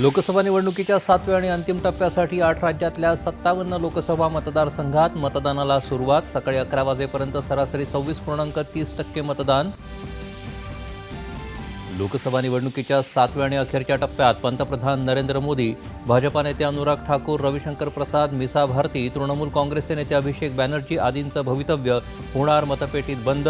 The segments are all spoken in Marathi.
लोकसभा निवडणुकीच्या सातव्या आणि अंतिम टप्प्यासाठी आठ राज्यातल्या सत्तावन्न लोकसभा मतदारसंघात मतदानाला सुरुवात. सकाळी अकरा वाजेपर्यंत सरासरी सव्वीस पूर्णांक तीस टक्के मतदान. लोकसभा निवडणुकीच्या सातव्या आणि अखेरच्या टप्प्यात पंतप्रधान नरेंद्र मोदी भाजपा नेते अनुराग ठाकूर रविशंकर प्रसाद मिसा भारती तृणमूल काँग्रेसचे नेते अभिषेक बॅनर्जी आदींचं भवितव्य होणार मतपेटीत बंद.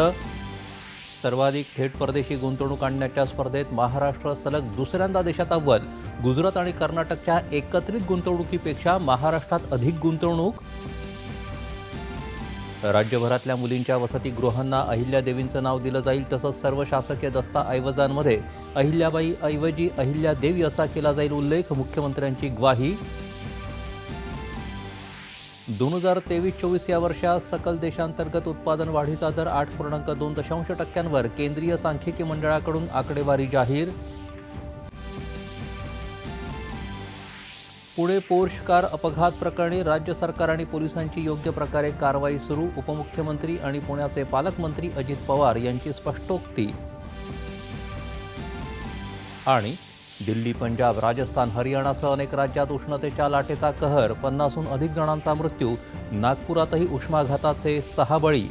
सर्वाधिक थेट परदेशी गुंतवणूक आणण्याच्या स्पर्धेत महाराष्ट्र सलग दुसऱ्यांदा देशात अव्वल. गुजरात आणि कर्नाटकच्या एकत्रित गुंतवणुकीपेक्षा महाराष्ट्रात अधिक गुंतवणूक. राज्यभरातल्या मुलींच्या वसतिगृहांना अहिल्यादेवींचं नाव दिलं जाईल तसंच सर्व शासकीय दस्ताऐवजांमध्ये अहिल्याबाई ऐवजी अहिल्यादेवी असा केला जाईल उल्लेख मुख्यमंत्र्यांची ग्वाही. दोन हजार तेवीस चोवीस या वर्षात सकल देशांतर्गत उत्पादन वाढीचा दर आठ पूर्णांक दोन दशांश टक्क्यांवर केंद्रीय सांख्यिकी मंडळाकडून आकडेवारी जाहीर. पुणे पोर्श कार अपघात प्रकरणी राज्य सरकार आणि पोलिसांची योग्य प्रकारे कारवाई सुरू उपमुख्यमंत्री आणि पुण्याचे पालकमंत्री अजित पवार यांची स्पष्टोक्ती. आणि दिल्ली पंजाब राजस्थान हरियाणासह अनेक राज्यात उष्णतेच्या लाटेचा कहर पन्नासहून अधिक जणांचा मृत्यू नागपुरातही उष्माघाताचे सहा बळी